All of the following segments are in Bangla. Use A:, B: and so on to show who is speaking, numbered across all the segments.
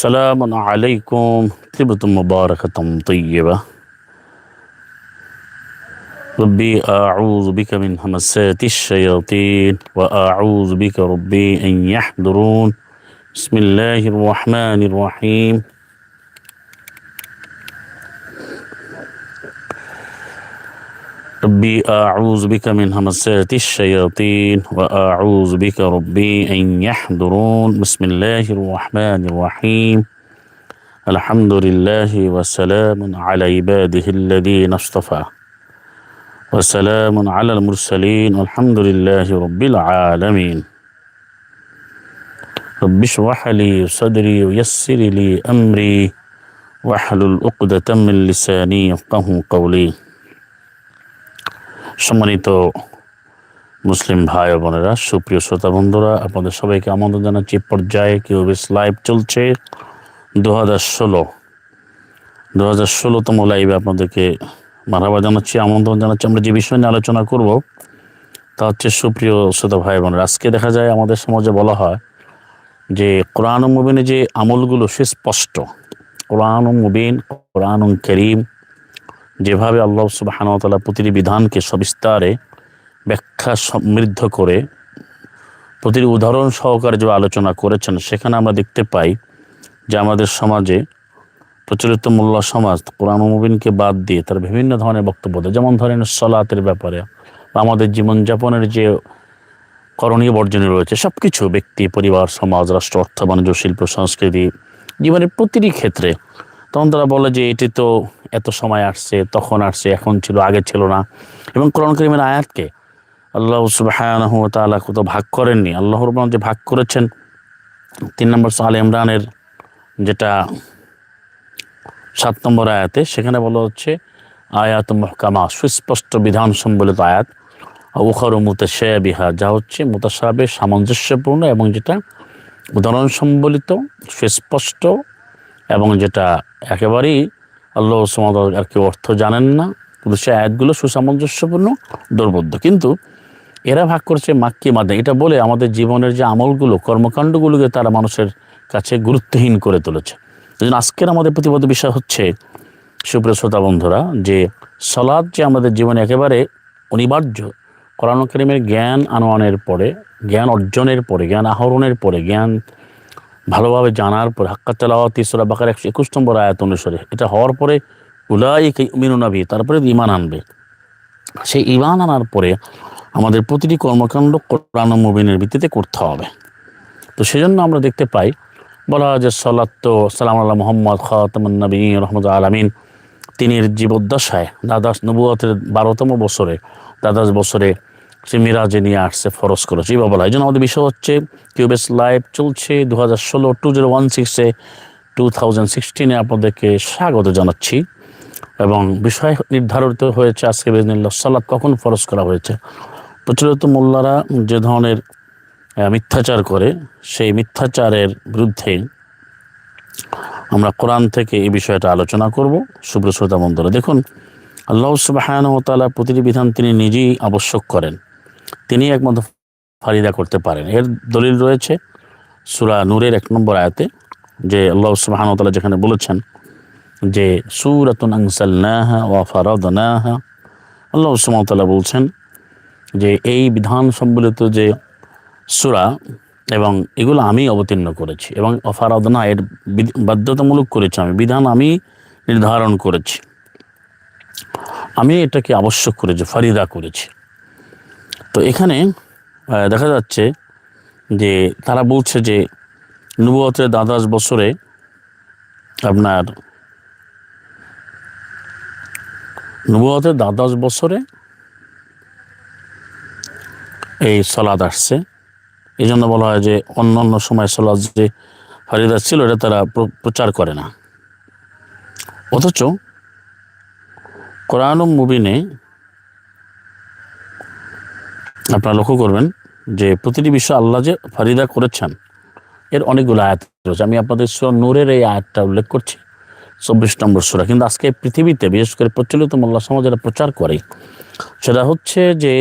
A: سلام عليكم. طيبة مباركة طيبة. ربي أعوذ بك من همسات الشياطين وأعوذ بك ربي أن يحضرون. بسم الله الرحمن الرحيم. ربي أعوذ بك من همسات الشياطين وأعوذ بك ربي أن يحضرون. بسم الله الرحمن الرحيم. الحمد لله وسلام على عباده الذين اصطفى. وسلام على المرسلين والحمد لله رب العالمين. رب اشرح لي صدري ويسر لي أمري واحلل عقدة من لساني يفقه قولي. সম্মানিত মুসলিম ভাই ও বোনেরা, সুপ্রিয় শ্রোতা বন্ধুরা, আপনাদের সবাইকে আমন্ত্রণ জানাচ্ছি। পর্যায়ে কিউবিস লাইভ চলছে দু হাজার ষোলো। দু হাজার ষোলোতম লাইভে আপনাদেরকে মারাবা জানাচ্ছি, আমন্ত্রণ জানাচ্ছি। আমরা যে বিষয় নিয়ে আলোচনা করব, তা হচ্ছে, সুপ্রিয় শ্রোতা ভাই বোনেরা, আজকে দেখা যায় আমাদের সমাজে বলা হয় যে, কোরআন মুবিনে যে আমলগুলো সে স্পষ্ট। কোরআন মুবিন, কোরআন করিম যেভাবে আল্লাহ সুবাহানতালা প্রতিটি বিধানকে সবিস্তারে ব্যাখ্যা সমৃদ্ধ করে প্রতিটি উদাহরণ সহকারে যে আলোচনা করেছেন, সেখানে আমরা দেখতে পাই যে আমাদের সমাজে প্রচলিত মোল্লা সমাজ, কোরআন মুবিনকে বাদ দিয়ে তার বিভিন্ন ধরনের বক্তব্য দেয়। যেমন ধরেন সলাতের ব্যাপারে বা আমাদের জীবনযাপনের যে করণীয় বর্জনীয় রয়েছে সব কিছু ব্যক্তি, পরিবার, সমাজ, রাষ্ট্র, অর্থ, বাণিজ্য, শিল্প, সংস্কৃতি, জীবনের প্রতিটি ক্ষেত্রে তখন তারা বলে যে এটি তো এত সময় আসছে, তখন আসছে, এখন ছিল, আগে ছিল না। এবং কোরআন করিমের আয়াতকে আল্লাহ সুবাহ কত ভাগ করেননি। আল্লাহর রহমান যে ভাগ করেছেন, তিন নম্বর সাল ইমরানের যেটা সাত নম্বর আয়াতে, সেখানে বলা হচ্ছে, আয়াত মহকামা, সুস্পষ্ট বিধান সম্বলিত আয়াত উখর বিহা যা হচ্ছে মুতাসাবে সামঞ্জস্যপূর্ণ এবং যেটা উদাহরণ সম্বলিত, সুস্পষ্ট এবং যেটা একেবারেই আল্লাহ সমাদ আর কেউ অর্থ জানেন না, কিন্তু সে আয়াতগুলো সুসামঞ্জস্যপূর্ণ, দুর্বোধ্য। কিন্তু এরা ভাগ করছে মাক্কি মাধ্যমে এটা বলে আমাদের জীবনের যে আমলগুলো, কর্মকাণ্ডগুলোকে তারা মানুষের কাছে গুরুত্বহীন করে তুলেছে। এই আজকের আমাদের প্রতিবাদ বিষয় হচ্ছে, সুপ্রিয় শ্রোতা বন্ধুরা, যে সলাদ যে আমাদের জীবনে একেবারে অনিবার্য, কোরআন জ্ঞান আনোয়ানের পরে, জ্ঞান অর্জনের পরে, জ্ঞান আহরণের পরে, জ্ঞান ভালোভাবে জানার পর হাক্কা তেলাওয়াতি সুরা বাকার একশো একুশ নম্বর আয়াত অনুসারে। এটা হওয়ার পরে উলাই মিনুনাবি তারপরে ইমান আনবে। সেই ইমান আনার পরে আমাদের প্রতিটি কর্মকাণ্ড কোরআন মুবিনের ভিত্তিতে করতে হবে। তো সেজন্য আমরা দেখতে পাই, বলা হয় যে সলাত্ত সালাম আল্লাহ মোহাম্মদ খাতামনবী রহমদ আলমিন। তিনি জীবদ্দশায় দ্বাদশ নবুয়তের বারোতম বছরে দ্বাদশ বছরে সে মিরাজে নিয়ে আসছে ফরজ করেছে। এই বলা এই জন্য আমাদের বিষয় হচ্ছে কিউবেস লাইভ চলছে দু হাজার ষোলো, two zero one six, two thousand সিক্সটিনে আপনাদেরকে স্বাগত জানাচ্ছি। এবং বিষয় নির্ধারিত হয়েছে, আজকে বেজনিল্লা সালাদ কখন ফরজ করা হয়েছে? প্রচলিত মোল্লারা যে ধরনের মিথ্যাচার করে, সেই মিথ্যাচারের বিরুদ্ধে আমরা কোরআন থেকে এই বিষয়টা আলোচনা করব। সুব্রশ্রোতা বন্ধুরা, দেখুন, আল্লাহ সুবাহান ও তালা প্রতিটি বিধান তিনি নিজেই আবশ্যক করেন। তিনি একমাত্র ফারিদা করতে পারেন। এর দলিল রয়েছে সুরা নূরের এক নম্বর আয়াতে, যে আল্লাহ সুবাহান তালা যেখানে বলেছেন যে, সুরাতুন আংসাল্লাহা আল্লাহ সুমতাল্লাহ বলছেন যে, এই বিধান সম্বলিত যে সুরা এবং এগুলো আমি অবতীর্ণ করেছি এবং অফারাদনা এর বাধ্যতামূলক করেছি আমি, বিধান আমি নির্ধারণ করেছি। আমি এটাকে আবশ্যক করেছি, ফারিদা করেছি। তো এখানে দেখা যাচ্ছে যে তারা বলছে যে নবুয়তের দ্বাদশ বছরে আপনার নবুয়তের দ্বাদশ বছরে এই সলাদ আসছে। এই জন্য বলা হয় যে অন্য অন্য সময় সলাদ যে ফারিদা ছিল, এটা তারা প্রচার করে না। অথচ কোরআন মুবিনে আপনারা লক্ষ্য করবেন যে প্রতিটি বিষয় আল্লাহ যে ফারিদা করেছেন, এর অনেকগুলো আয়াত রয়েছে। আমি আপনাদের নূরের এই আয়াতটা উল্লেখ করছি, চব্বিশ নম্বর সুরা। কিন্তু আজকে পৃথিবীতে বিশেষ করে প্রচলিত মোল্লা সমাজ যারা প্রচার করে, সেটা হচ্ছে যে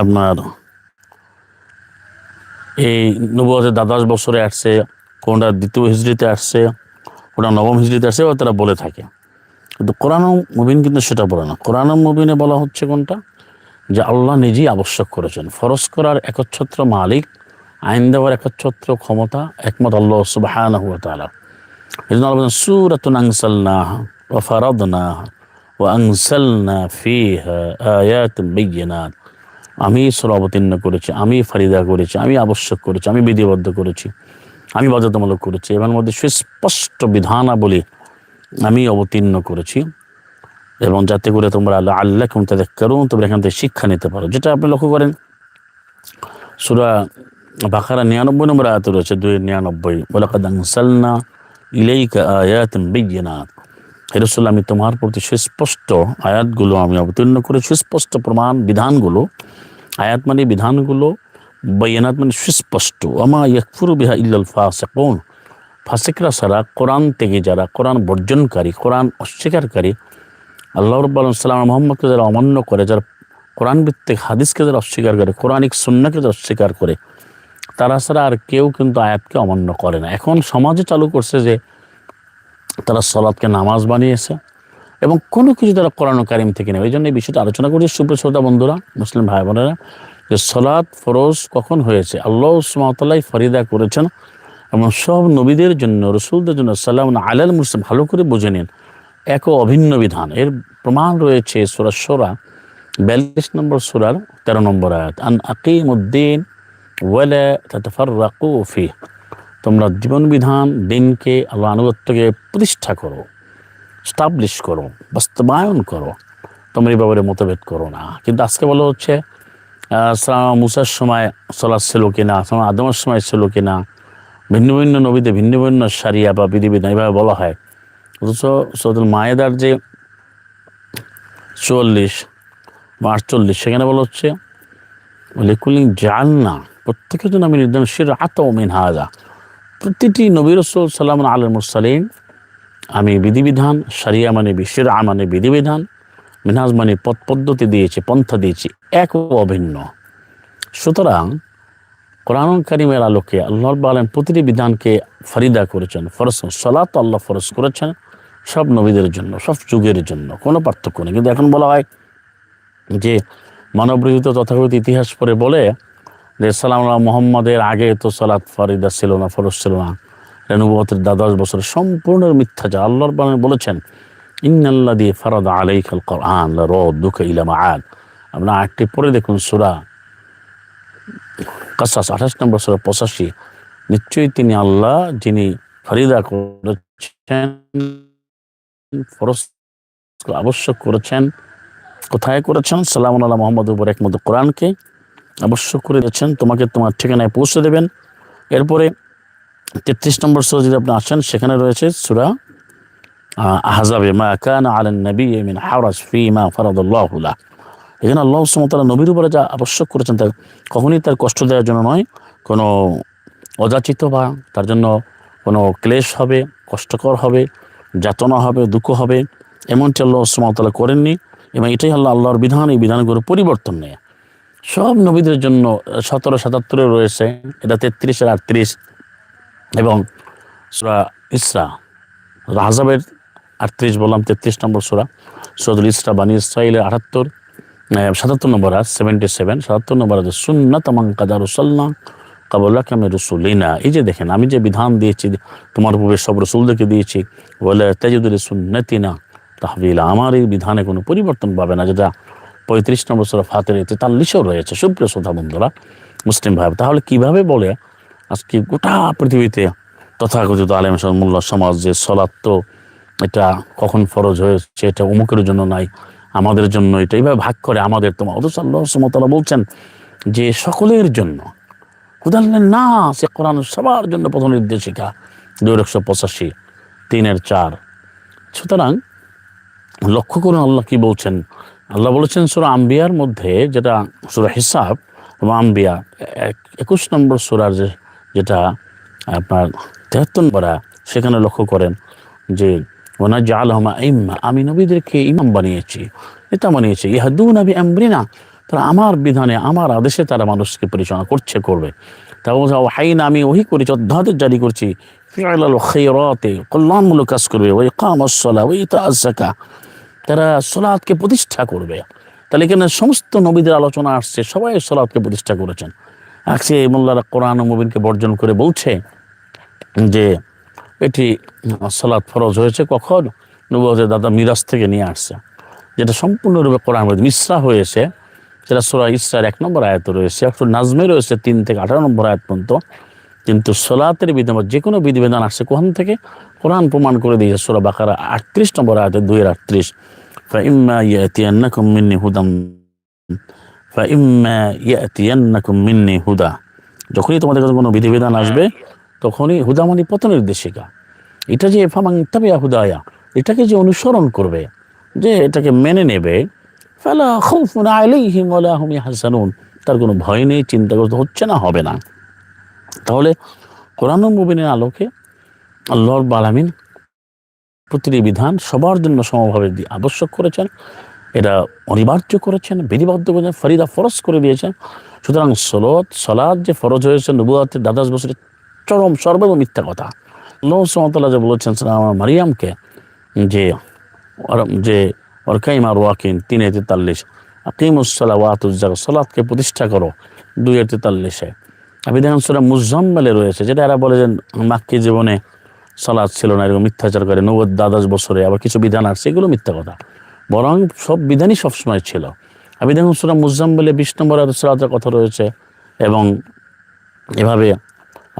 A: আপনার এই নবুয়তের দ্বাদশ বছরে আসছে, কোনটা দ্বিতীয় হিজড়িতে আসছে, কোনটা নবম হিজড়িতে আসছে তারা বলে থাকে। কিন্তু কোরআন মুবিন কিন্তু সেটা বলে না। কোরআন মুবিনে বলা হচ্ছে কোনটা? যে আল্লাহ নিজেই আবশ্যক করেছেন। ফরজ করার একচ্ছত্র মালিক, আইন দেওয়ার একচ্ছত্র ক্ষমতা একমত আল্লাহ সুবাহ এই জন্য আল্লাহ বলেন, সুরাতুন আনসালনাহা ওয়া ফারাদনাহা ওয়া আনসালনা ফিহা আয়াতিন বাইয়িনাত। আমি সূরা অবতীর্ণ করেছি, আমি ফারিদা করেছি, আমি আবশ্যক করেছি, আমি বিধিবদ্ধ করেছি, আমি বাধ্যতামূলক করেছি। এর মধ্যে সুস্পষ্ট বিধানাবলী আমি অবতীর্ণ করেছি। এবং যাতে করে তোমরা আল্লাহ আল্লাহ কেমন তাদের করুন তোমরা এখান থেকে শিক্ষা নিতে পারো। যেটা আপনি লক্ষ্য করেন, সুরা বাকারা নিরানব্বই নম্বর আয়াত রয়েছে, দুই নিরানব্বই বলে কাদাংসালনা ইলাইকা আয়াতিন বাইয়িনাত। হে আমি তোমার প্রতি সুস্পষ্ট আয়াতগুলো আমি অবতীর্ণ করে সুস্পষ্ট প্রমাণ, বিধানগুলো, আয়াত মানে বিধানগুলো, বাইয়ানাত মানে সুস্পষ্ট। আমা ইয়াকফুরু বিহা ইল্লাল ফাসিকুন। ফাসিকরা ছাড়া কোরআন থেকে যারা কোরআন বর্জনকারী, কোরআন অস্বীকারী আল্লাহ রব্বাল সাল্লাম মোহাম্মদকে যারা অমান্য করে, যারা কোরআন ভিত্তিক হাদিসকে যারা অস্বীকার করে, কোরআনিক সুন্নাকে যারা অস্বীকার করে, তারা ছাড়া আর কেউ কিন্তু আয়াতকে অমান্য করে না। এখন সমাজে চালু করছে যে তারা সলাদকে নামাজ বানিয়েছে এবং কোনো কিছু তারা কোরআন কারিম থেকে নেবে। এই জন্য এই বিষয়টা আলোচনা করছি। সুপ্রশ্রোতা বন্ধুরা, মুসলিম ভাই বোনেরা যে সলাদ ফরজ কখন হয়েছে? আল্লাহ সুমতাল্লাহ ফরিদা করেছেন এবং সব নবীদের জন্য, রসুলদের জন্য সাল্লাম আলাল মুসলিম ভালো করে বুঝে নিন। এক অভিন্ন বিধান। এর প্রমাণ রয়েছে সোরা সোরা বিয়াল্লিশ নম্বর সোরার তেরো নম্বর আয়াত। আন আকিম উদ্দিন ওয়ালা তাতাফাররাকু ফি তোমরা জীবন বিধান, দিনকে আল্লাহ আনুগত্যকে প্রতিষ্ঠা করো স্টাবলিশ করো, বাস্তবায়ন করো। তোমরা এই ব্যাপারে মতভেদ করো না। কিন্তু আজকে বলা হচ্ছে মুসার সময় সলাদ ছিল কিনা আদমের সময় ছিল কিনা, ভিন্ন ভিন্ন নবীতে ভিন্ন ভিন্ন সারিয়া বা বিধিবিধান এইভাবে বলা হয়। মায়েদার যে চুয়াল্লিশ বা আটচল্লিশ, সেখানে বলা হচ্ছে, লিকুলিং জান না প্রত্যেকের জন্য আমি নির্ধারণ শির হাজা প্রতিটি নবী সাল্লাম আলম মুসালিম আমি বিধিবিধান সারিয়া মানে বিশ্বের মানে বিধিবিধান, মিনহাজ মানে পথ পদ্ধতি দিয়েছি, পন্থা দিয়েছি, এক ও অভিন্ন। সুতরাং কোরআন কারিমের আলোকে আল্লাহ আলম প্রতিটি বিধানকে ফরিদা করেছেন, ফরজ, সলাত আল্লাহ ফরজ করেছেন সব নবীদের জন্য, সব যুগের জন্য, কোনো পার্থক্য নেই। কিন্তু এখন বলা হয় যে মানবরহিত তথাকথিত ইতিহাস পরে বলে যে, সালাম মোহাম্মদের আগে তো সলাৎ ফরিদা ছিল না, ফরজ ছিল না। রেনুবতের দ্বাদশ বছর সম্পূর্ণ মিথ্যা যা আল্লাহর বানে বলেছেন ইন্নাল্লা দিয়ে ফারাদ আলাই খাল কোরআন রুকা ইলামা আদ আপনার আটটি পরে দেখুন, সুরা কাসাস, আঠাশ নম্বর সুরা পঁচাশি। নিশ্চয়ই তিনি আল্লাহ যিনি ফরিদা করেছেন ফরজ আবশ্যক করেছেন। কোথায় করেছেন? সালাম আল্লাহ মোহাম্মদ উপর একমত কোরআনকে আবশ্যক করে দিয়েছেন। তোমাকে তোমার ঠিকানায় পৌঁছে দেবেন। এরপরে তেত্রিশ নম্বর সুরা যদি আপনি আসেন, সেখানে রয়েছে সুরা আহজাবে মা কান আলেন নবী মিন হাওরাজ ফি মা ফরাদুল্লাহ এখানে আল্লাহ সুমতালা নবীর উপরে যা আবশ্যক করেছেন, তার কখনই তার কষ্ট দেওয়ার জন্য নয়। কোনো অযাচিত বা তার জন্য কোনো ক্লেশ হবে, কষ্টকর হবে। যাতনা হবে, দুঃখ হবে, এমনটি আল্লাহ সুমতালা করেননি এবং এটাই আল্লাহ আল্লাহর বিধান। এই বিধানগুলোর পরিবর্তন নেই সব নবীদের জন্য সতেরো সাতাত্তরে রয়েছে, এটা তেত্রিশ আর আটত্রিশ এবং সুরা ইসরা। রাজাবের আটত্রিশ বললাম, তেত্রিশ নম্বর সুরা। সদুল ইসরা, বানী ইসরাইলের আটাত্তর সাতাত্তর নম্বর আজ সেভেন্টি সেভেন সাতাত্তর নম্বর আছে সুন্না তামাং কাদা রুসাল্লাম কাবুল্লাহ কামে রসুলিনা এই যে দেখেন, আমি যে বিধান দিয়েছি, তোমার পূর্বে সব রসুলদেরকে দিয়েছি বলে তেজুদুল সুন্নতিনা তাহবিল। আমার এই বিধানে কোনো পরিবর্তন পাবে না, যেটা পঁয়ত্রিশ নম্বর সুরা ফাতের তেতাল্লিশেও রয়েছে। সুপ্রিয় শ্রোতা বন্ধুরা, মুসলিম ভাই, তাহলে কীভাবে বলে আজকে গোটা পৃথিবীতে তথাকথিত আলেম মোল্লা সমাজ যে সলাৎ এটা কখন ফরজ হয়েছে, এটা অমুকের জন্য নাই, আমাদের জন্য, এটা এইভাবে ভাগ করে আমাদের তোমার অথচ আল্লাহ সুমতলা বলছেন যে সকলের জন্য হুদাল্লেন না সে কোরআন সবার জন্য প্রথম নির্দেশিকা দুই একশো পঁচাশি, তিনের চার। সুতরাং লক্ষ্য করুন আল্লাহ কি বলছেন। আল্লাহ বলেছেন সুরা আম্বিয়ার মধ্যে যেটা, সুরা হিসাব এবং আম্বিয়া একুশ নম্বর সুরার যে, যেটা আপনার তেহাত্তর নম্বরা সেখানে লক্ষ্য করেন যে ওনা জাল হমা ইম্মা আমি নবীদেরকে ইমাম বানিয়েছি। এটা বানিয়েছি ইহাদু নবী আমরিনা তারা আমার বিধানে, আমার আদেশে তারা মানুষকে পরিচালনা করছে, করবে। হাইন আমি ওহি করেছি অধ্যাদেশ জারি করছি। কল্যাণমূলক কাজ করবে। ওই কামাসলা ওই তাজাকা তারা সলাৎকে প্রতিষ্ঠা করবে। তাহলে এখানে সমস্ত নবীদের আলোচনা আসছে, সবাই সলাৎকে প্রতিষ্ঠা করেছেন। আজকে মোল্লারা কোরআন মুবিনকে বর্জন করে বলছে যে, এটি সলাৎ ফরজ হয়েছে কখন? নবুয়তের দাদা মিরাজ থেকে নিয়ে আসছে। যেটা সম্পূর্ণরূপে কোরআন মিশ্রা হয়েছে। সেটা সোরা ইসরার এক নম্বর আয়াত রয়েছে একটু নাজমে রয়েছে তিন থেকে আঠারো নম্বর আয়াত পর্যন্ত কিন্তু সোলাতের বিধান যে কোনো বিধিবিধান আসছে কোরআন থেকে কোরআন প্রমাণ করে দিয়েছে সোরা বাকারা আটত্রিশ নম্বর আয়াতে দুই আটত্রিশ فإما يأتينكم مني هدى فإما يأتينكم مني هدى যখনই তোমাদের কাছে কোনো বিধিবিধান আসবে তখনই হুদা মানে পথ নির্দেশিকা এটা যে ফামাং তাবিয়া হুদায়া এটাকে যে অনুসরণ করবে যে এটাকে মেনে নেবে হুম ইয়াহজানুন। তার কোনো ভয় নেই, চিন্তাগ্রস্ত হচ্ছে না, হবে না। তাহলে কোরআন মুবিনের আলোকে আল্লাহর বালামিন প্রতিটি বিধান সবার জন্য সমভাবে আবশ্যক করেছেন। এটা অনিবার্য করেছেন, বিধিবদ্ধ করেছেন, ফরিদা ফরজ করে দিয়েছেন। সুতরাং সলত সলাদ যে ফরজ হয়েছে, নবুয়াতের দাদাস বছরের চরম সর্ব মিথ্যা কথা। আল্লাহ সুমতাল্লাহ যে বলেছেন সালাম মারিয়ামকে যে যে ওরকাইমা ওয়াকিন, তিন তেতাল্লিশ। আকিমুসলা প্রতিষ্ঠা করো, দুই তেতাল্লিশে। দেখেন সুরা মুজাম্মেলে রয়েছে, যেটা এরা বলে যে মাক্কি জীবনে সলাদ ছিল না, এরকম মিথ্যাচার করে, নব্বই দ্বাদশ বছরে আবার কিছু বিধান আসছে এগুলো মিথ্যা কথা। বরং সব বিধানই সবসময় ছিল। দেখুন সুরা মুজাম্মেলে বিশ নম্বর সলাতের কথা রয়েছে, এবং এভাবে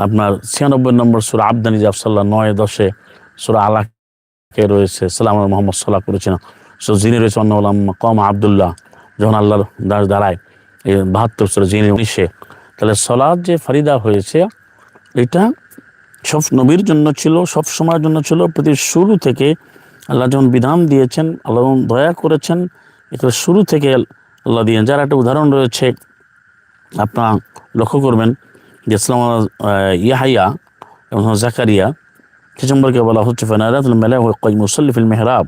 A: আপনার ছিয়ানব্বই নম্বর সুরা আবদানি জাফসাল্লাহ নয় দশে সুরা আলাকে রয়েছে, সালাম মোহাম্মদ সাল্লাহ করেছেন যিনি রয়েছে অন্য কম আবদুল্লাহ, যখন আল্লাহর দাস দাঁড়ায় এই বাহাত্তর সুরা যিনি উনিশে, তাহলে সলাদ যে ফারিদা হয়েছে, এটা সব নবীর জন্য ছিল, সব সময়ের জন্য ছিল। প্রতি শুরু থেকে আল্লাহ যখন বিধান দিয়েছেন, আল্লাহ যখন দয়া করেছেন এটা শুরু থেকে আল্লাহ দিয়েছেন। যার একটা উদাহরণ রয়েছে, আপনার লক্ষ্য করবেন যে ইসলাম ইয়াহাইয়া এবং জাকারিয়া, সে সম্পর্কে বলা হচ্ছে ফেনারাতুল মেলা কই মুসল্লিফিল মেহরাব।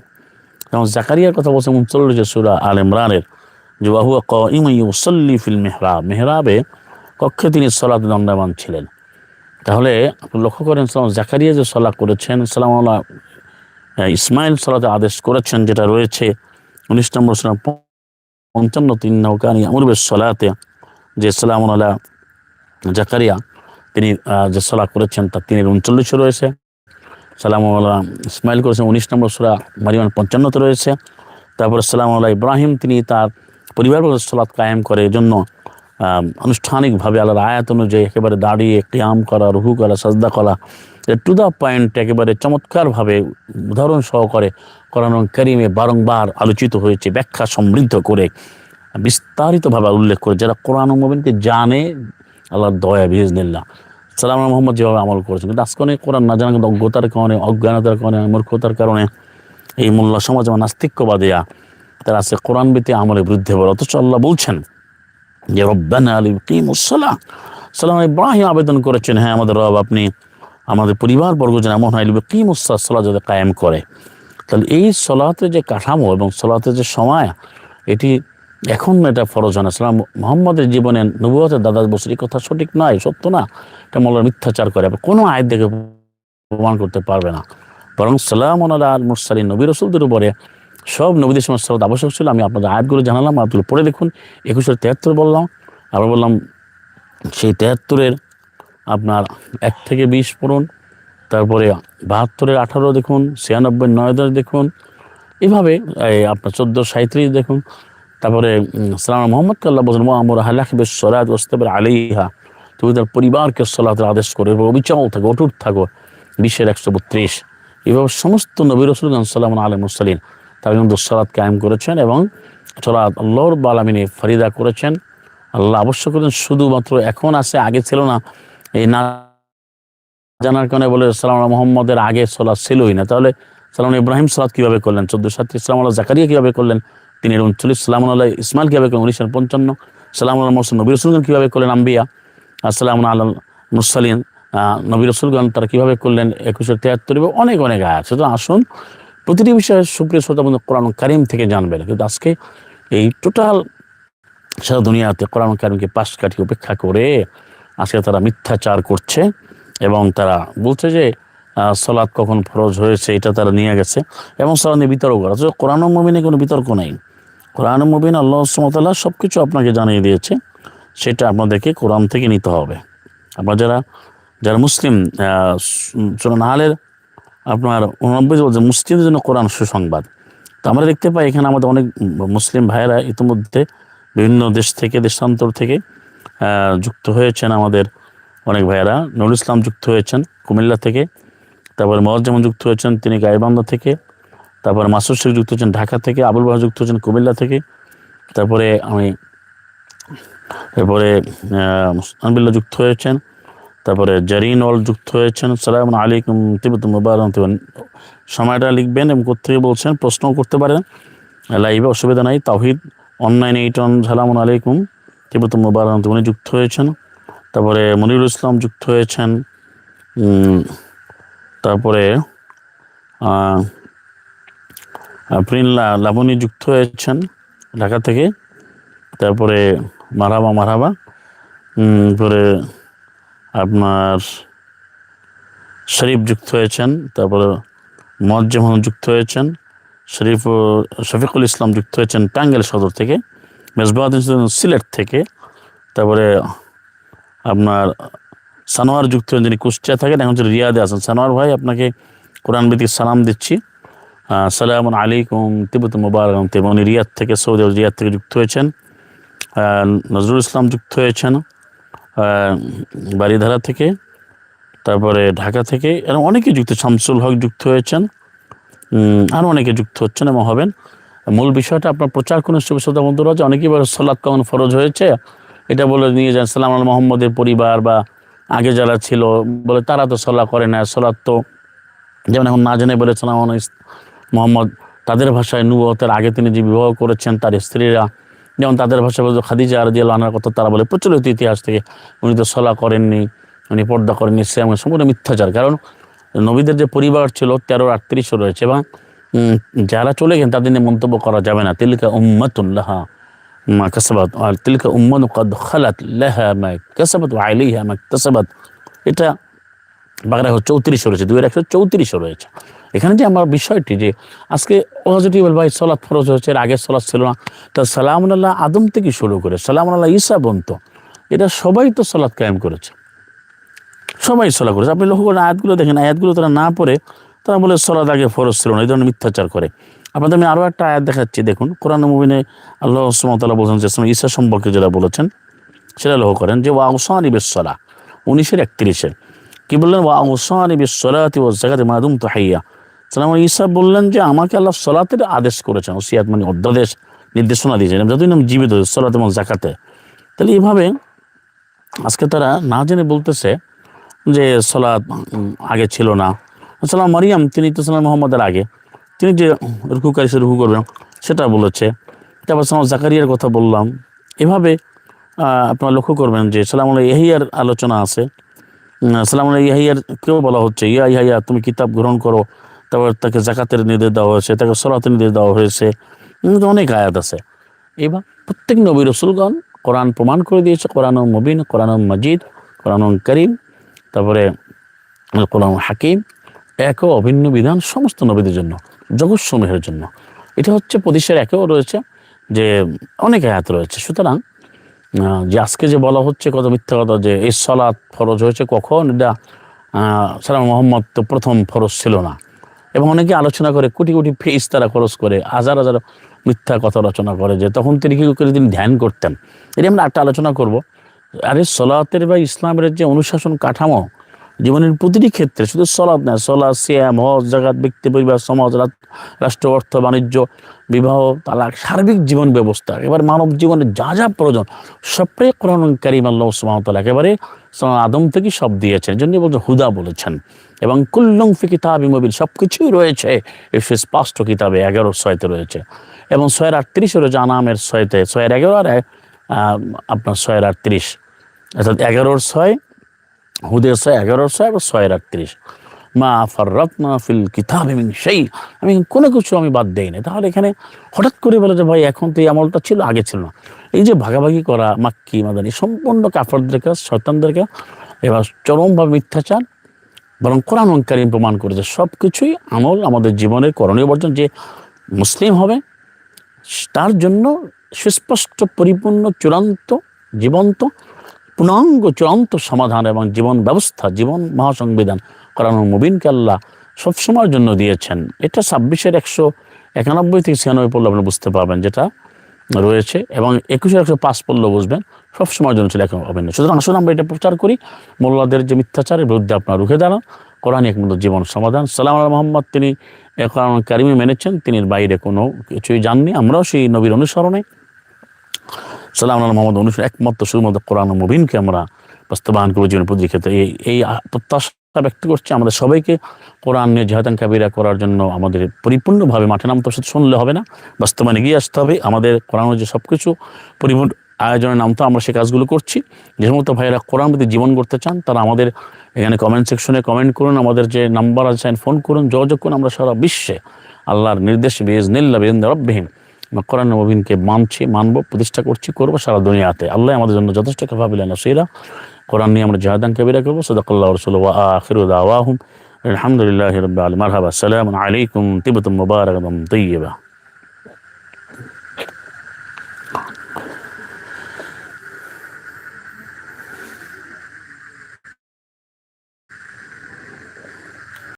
A: যেমন জাকারিয়ার কথা বলছে মুসল্লি সুরা আল ইমরানের যে বাহুয়া ক ইমাই মুসল্লি ফিল মেহরাব। মেহরাবে কক্ষে তিনি সলাত দণ্ডায়মান ছিলেন। তাহলে আপনি লক্ষ্য করেন, সালাম জাকারিয়া যে সলা করেছেন, সালাম আল্লাহ ইসমাইল সলাতে আদেশ করেছেন যেটা রয়েছে উনিশ নম্বর সালাম পঞ্চান্ন, তিন নৌকানি আমরবের সলাতে, যে সালাম আল্লাহ জাকারিয়া তিনি যে সলা করেছেন, তার তিনি উনচল্লিশে রয়েছে। সালাম আল্লাহ ইসমাইল করেছেন উনিশ নম্বর সুরা মারিয়ান পঞ্চান্নতে রয়েছে। তারপরে সালাম আল্লাহ ইব্রাহিম, তিনি তার পরিবার সলাৎ কায়েম করে জন্য আনুষ্ঠানিকভাবে আল্লাহর আয়াত অনুযায়ী একেবারে দাঁড়িয়ে কিয়াম করা, রুহু করা, সাজদা করা টু দ্য পয়েন্ট একেবারে চমৎকারভাবে উদাহরণ সহকারে কোরআন করিমে বারংবার আলোচিত হয়েছে, ব্যাখ্যা সমৃদ্ধ করে, বিস্তারিতভাবে উল্লেখ করে, যারা কোরআন মোবিনকে জানে, আল্লাহর দয়া বিজনিল্লা সালাম মোহাম্মদ যেভাবে আমল করেছেন। কিন্তু আজকে অনেক কোরআন না জানা কিন্তু অজ্ঞতার কারণে, অজ্ঞানতার কারণে, মূর্খতার কারণে এই মোল্লা সমাজ বা নাস্তিক্যবাদিয়া তারা আজকে কোরআন বিতে আমলে বৃদ্ধি বলে। অথচ আল্লাহ বলছেন যে, রব্বানা আলী কিমুসাল্লাহ সালাম ইব্রাহিম আবেদন করেছেন হ্যাঁ আমাদের রব আপনি আমাদের পরিবার বর্গ যেন এমন হয় কিমুসাল্লাহ যাতে কায়েম করে। তাহলে এই সলাতের যে কাঠামো এবং সলাতের যে সময়, এটি এখন এটা ফরজ হয় না। সালাম মোহাম্মদের জীবনে নবুয়তের দাদা বসুর এই কথা সঠিক নয় সত্য না। এটা মোল্লার মিথ্যাচার করে কোনো আয় দেখে প্রমাণ করতে পারবে না। বরং সালাম আল্লাহ মুরসালিন, নবী রসুলদের উপরে সব নবীদের সময় সালাত আবশ্যক ছিল। আমি আপনাদের আয়াতগুলো জানালাম আপনাগুলো পড়ে দেখুন। একুশের তেহাত্তর বললাম, আবার বললাম সেই তেহাত্তরের আপনার এক থেকে বিশ পড়ুন। তারপরে বাহাত্তরের আঠারো দেখুন, ছিয়ানব্বই নয় দশ দেখুন। এভাবে আপনার চোদ্দ সাঁত্রিশ দেখুন। তারপরে সালাম মোহাম্মদ কাল্লা বলছেন মোহাম্মদ হালাকিবে সরাত ওস্তাবের আলিহা তুমি তার পরিবারকে সলাতের আদেশ করে এরপর অবিচল থাকো, অটুট থাকো, বিশ্বের একশো বত্রিশ। এভাবে সমস্ত নবী রসুলগঞ্জ সাল্লাম আলম মুসালিন তারা কিন্তু সলাৎ কায়েম করেছেন এবং সলাৎ আল্লাহর বালামিনী ফরিদা করেছেন। আল্লাহ অবশ্য করেন শুধুমাত্র এখন আছে, আগে ছিল না। এই না জানার কারণে বলে, সালাম মোহাম্মদের আগে সলাৎ ছিলই না। তাহলে সালাম ইব্রাহিম সলাৎ কীভাবে করলেন? চোদ্দ সাত ইসলাম আল্লাহ জাকারিয়া কীভাবে করলেন? তিনি উনচল্লিশ সালাম আল্লাহ ইসমাইল কীভাবে করলেন উনিশশো পঞ্চান্ন। সালাম আল্লাহ মোসন নবী রসুলগঞ্জ কীভাবে করলেন আম্বিয়া? আসসালাম আল্লাহ মুসালিন নবী রসুলগঞ্জ তারা কীভাবে করলেন? একুশশো তিয়াত্তর এবং অনেক অনেক আয়াত। সুতরাং আসুন, প্রতিটি বিষয়ে সুপ্রিয় শ্রোতা বন্ধু কোরআন কারিম থেকে জানবেন। কিন্তু আজকে এই টোটাল সারা দুনিয়াতে কোরআন কারিমকে পাশ কাটিয়ে উপেক্ষা করে আজকে তারা মিথ্যাচার করছে এবং তারা বলছে যে সলাৎ কখন ফরজ হয়েছে এটা তারা নিয়ে গেছে এবং সলাৎ নিয়ে বিতর্ক করা কোরআন মমিনে কোনো বিতর্ক নেই। কোরআন, মবিন, আল্লাহ সুমতাল্লাহ সব কিছু আপনাকে জানিয়ে দিয়েছে। সেটা আপনাদেরকে কোরআন থেকে নিতে হবে। আপনার যারা যারা মুসলিম নাহালের আপনার উননব্বই বলছে, মুসলিমদের জন্য কোরআন সুসংবাদ। তো আমরা দেখতে পাই এখানে আমাদের অনেক মুসলিম ভাইয়েরা ইতিমধ্যে বিভিন্ন দেশ থেকে, দেশান্তর থেকে যুক্ত হয়েছেন আমাদের অনেক ভাইয়েরা। নুরুল ইসলাম যুক্ত হয়েছেন কুমিল্লা থেকে, তারপরে মহাজ্জামান যুক্ত হয়েছেন, তিনি গাইবান্ধা থেকে তারপরে মাসুর শেখ যুক্ত হয়েছেন ঢাকা থেকে, আবুল বাহা যুক্ত হয়েছেন কুমিল্লা থেকে, তারপরে আমি এরপরে আনবিল্লা যুক্ত হয়েছেন, তারপরে জারিন অল যুক্ত হয়েছেন, সালাম আলাইকুম তিবত মুবারক সময়টা লিখবেন এবং কোথেকে বলছেন, প্রশ্নও করতে পারেন, লাইভে অসুবিধা নাই তাহিদ অনলাইন এইট অন সালাম আলাইকুম তিবত মুবারক, উনি যুক্ত হয়েছেন, তারপরে মনিরুল ইসলাম যুক্ত হয়েছেন তারপরে লা- লাবণী যুক্ত হয়েছেন ঢাকা থেকে। তারপরে মারাবা মারাবা তারপরে আপনার শরীফ যুক্ত হয়েছেন। তারপরে মজ্জামান যুক্ত হয়েছেন। শরীফ শফিকুল ইসলাম যুক্ত হয়েছেন টাঙ্গাইল সদর থেকে মেজবাউদ্দিন সিলেট থেকে। তারপরে আপনার সানোয়ার যুক্ত হয়েছেন, যিনি কুষ্টিয়া থাকেন, এখন রিয়াদে আছেন। সানোয়ার ভাই, আপনাকে কোরআন ভিত্তিক সালাম দিচ্ছি। সালাম আলাইকুম। তিবত মুবারক। উনি রিয়াদ থেকে সৌদি আরব রিয়াদ থেকে যুক্ত হয়েছেন। নজরুল ইসলাম যুক্ত হয়েছেন। বাড়িধারা থেকে, তারপরে ঢাকা থেকে এরকম অনেকে যুক্ত, শামসুল হক যুক্ত হয়েছেন। আরও অনেকে যুক্ত হচ্ছেন এবং হবেন। মূল বিষয়টা আপনার প্রচার কোনো শ্রোতা বন্ধুরা, যে অনেকেই বলে সলাৎ কখন ফরজ হয়েছে, এটা বলে নিয়ে যান। সালাম আল মোহাম্মদের পরিবার বা আগে যারা ছিল, বলে তারা তো সলা করে না সলাৎ তো যেমন এখন না জেনে বলে সালাম মোহাম্মদ, তাদের ভাষায় নুবতের আগে তিনি যে বিবাহ করেছেন, তার স্ত্রীরা, যেমন তাদের ভাষায় বলতো, খাদিজা আর আনার কথা তারা বলে, প্রচলিত ইতিহাস থেকে উনি তো সলা করেননি, উনি পর্দা করেননি সে আমার সম্পূর্ণ মিথ্যাচার। কারণ নবীদের যে পরিবার ছিল, তেরো আটত্রিশও রয়েছে, এবং যারা চলে গেছেন, তাদের নিয়ে মন্তব্য করা যাবে না। তিলকা উম্মাতুল্লাহ মা কাসাবাত, আর তিলকা উম্মান কদ খালাত লাহা মা কাসাবাত ওয়া আলাইহা মা কাসাবাত এটা বাংলা চৌত্রিশশো রয়েছে দুই একশো চৌত্রিশও রয়েছে। এখানে যে আমার বিষয়টি যে আজকে পজিটিভ ভাই সলাৎ ফরজ হয়েছে আগে সলাৎ ছিল না। তা সালাম আল্লাহ আদম থেকে শুরু করে সালাম আল্লাহ ঈসা বন্ত এটা সবাই তো সলাৎ কায়েম করেছে। সবাই সলা করেছে। আপনি লক্ষ্য করেন, আয়াতগুলো দেখেন, আয়াতগুলো তারা না পড়ে তারা বলে সলাৎ আগে ফরজ ছিল না, এই ধরনের মিথ্যাচার করে। আপনাদের আমি আরও একটা আয়াত দেখাচ্ছি, দেখুন, কোরআন মুবিনে আল্লাহ সুমতাল্লাহ বলছেন যে ঈসা সম্পর্কে যেটা বলেছেন, সেটা লক্ষ্য করেন যে ওয়া উসানি বেসলা উনিশের একত্রিশে কি বললেন? ওয়া উসানি বেসলাতি ও জাগাতে মাদুম তো হাইয়া। সালাম ঈসা বললেন যে, আমাকে আল্লাহ সলাতের আদেশ করেছেন, ওসিয়াত মানে অধ্যাদেশ, নির্দেশনা দিয়েছেন। যতদিন আমি জীবিত সলাত এবং জাকাতে তাহলে এইভাবে আজকে তারা না জেনে বলতেছে যে, সলাৎ আগে ছিল না। সালাম মারিয়াম, তিনি তো সালাম মোহাম্মদের আগে। তিনি যে রুকুকারী, সে রুকু করবেন, সেটা বলেছে। তারপর সালাম জাকারিয়ার কথা বললাম। এভাবে আপনারা লক্ষ্য করবেন যে, সালাম ইহিয়ার আলোচনা আছে। সালাম ইহিয়ার কেউ বলা হচ্ছে, ইয়া ইহাইয়া তুমি কিতাব গ্রহণ করো। তারপর তাকে জাকাতের নির্দেশ দেওয়া হয়েছে, তাকে সলাতের নির্দেশ দেওয়া হয়েছে অনেক আয়াত আছে। এবার প্রত্যেক নবী রসুলগণ কোরআন প্রমাণ করে দিয়েছে, কোরআন মবিন, কোরআন মজিদ, কোরআন করিম, তারপরে কোরআন হাকিম, এক অভিন্ন বিধান সমস্ত নবীদের জন্য জগৎ সমূহের জন্য। এটা হচ্ছে প্রতিষ্ঠার একেও রয়েছে যে অনেক আয়াত রয়েছে। সুতরাং যে আজকে যে বলা হচ্ছে কত মিথ্যা কথা, যে এই সলাৎ ফরজ হয়েছে কখন, এটা সালাম মোহাম্মদ তো প্রথম ফরজ ছিল না। এবং অনেকে আলোচনা করে, কোটি কোটি ফেস তারা খরচ করে, হাজার হাজার মিথ্যা কথা রচনা করে যে তখন তিনি কি করে তিনি ধ্যান করতেন। এটি আমরা একটা আলোচনা করব। আরে সলাতের বা ইসলামের যে অনুশাসন কাঠামো জীবনের প্রতিটি ক্ষেত্রে শুধু সলাদ না সলাদ সিয়াম, হজ জাগাত ব্যক্তি, পরিবার, সমাজ রাষ্ট্র, অর্থ, বাণিজ্য, বিবাহ, তালাক, সার্বিক জীবন ব্যবস্থা এবার মানব জীবনে যা যা প্রয়োজন, সবটাই কোরআন কারিম আল্লাহ সুমাতলা একেবারে আদম থেকে সব দিয়েছেন। জন্য বলছেন হুদা বলেছেন। এবং কুল্লং ফি কিতাব ইমবিল সব কিছুই রয়েছে এই স্পষ্ট কিতাবে এগারো ছয়তে রয়েছে। এবং ছয়ের আটত্রিশে রয়েছে আনামের ছয়তে, ছয়ের এগারো আর আপনার ছয়ের আটত্রিশ। অর্থাৎ এগারোর ছয় হুদের ছয়, এগারোর ছয় এবং ছয়ের আটত্রিশ মা ফাররাতনা ফিল কিতাব মিন সেই আমি কোনো কিছু আমি বাদ দেই না তাহলে এখানে হঠাৎ করে বলে যে, ভাই, এখন তো এই আমলটা ছিল, আগে ছিল না। এই যে ভাগাভাগি করা, মাক্কি, মাদানি, সম্পূর্ণ কাফরদেরকে শয়তানদেরকে এবার চরমভাবে মিথ্যাচার, বরং কোরআন কারিম প্রমাণ করেছে সব কিছুই আমল আমাদের জীবনের করণীয় বর্জন। যে মুসলিম হবে, তার জন্য সুস্পষ্ট, পরিপূর্ণ, চূড়ান্ত, জীবন্ত পূর্ণাঙ্গ চূড়ান্ত সমাধান এবং জীবন ব্যবস্থা, জীবন মহাসংবিধান কোরআন মুবিনকে আল্লাহ সবসময়ের জন্য দিয়েছেন। এটা ছাব্বিশের একশো একানব্বই থেকে ছিয়ানব্বই পড়লে আপনি বুঝতে পারবেন যেটা রয়েছে এবং একুশের একশো পাঁচ পড়লেও বুঝবেন, সবসময়ের জন্য ছিল এখন সুতরাং আসলে আমরা এটা প্রচার করি। মোল্লাদের যে মিথ্যাচারের বিরুদ্ধে আপনার রুখে দাঁড়ান, কোরআন একমাত্র জীবন সমাধান। সালাম আল মোহাম্মদ, তিনি কোরআন কারিমে মেনেছেন, তিনি বাইরে কোনো কিছুই জাননি। আমরাও সেই নবীর অনুসরণে সালাম আল মোহাম্মদ অনুসরণ, একমাত্র শুধুমাত্র কোরআন মুবিনকে আমরা বাস্তবায়ন করব জীবনের প্রতি ক্ষেত্রে। এই এই প্রত্যাশা ব্যক্ত করছি আমাদের সবাইকে কোরআন নিয়ে জেহাদান কাবিরা করার জন্য আমাদের পরিপূর্ণভাবে মাঠে নামতে শুধু শুনলে হবে না, বাস্তবায়নে এগিয়ে আসতে হবে। আমাদের কোরআন যে সব কিছু পরিপূর্ণ আয়োজনের নামতে আমরা সে কাজগুলো করছি। যে সমস্ত ভাইয়েরা কোরআন প্রতি জীবন করতে চান, তারা আমাদের এখানে কমেন্ট সেকশনে কমেন্ট করুন, আমাদের যে নাম্বার আছে ফোন করুন, যোগাযোগ করুন। আমরা সারা বিশ্বে আল্লাহর নির্দেশ বেজ নিল্লা বেজ কোরআন নবীনকে মানছি, মানব, প্রতিষ্ঠা করছি, করব সারা দুনিয়াতে। আল্লাহ আমাদের জন্য যথেষ্ট কাফাবিলেন নসিরা। কোরআন নিয়ে আমরা জাহাদান কবিরা করব। সদাকাল্লাহ রসুল ওয়া আখিরু দাওয়াহুম। আলহামদুলিল্লাহ রবিল মারহাবা। আসসালামু আলাইকুম। তিবতুম মুবারাকাতুম। তৈয়বা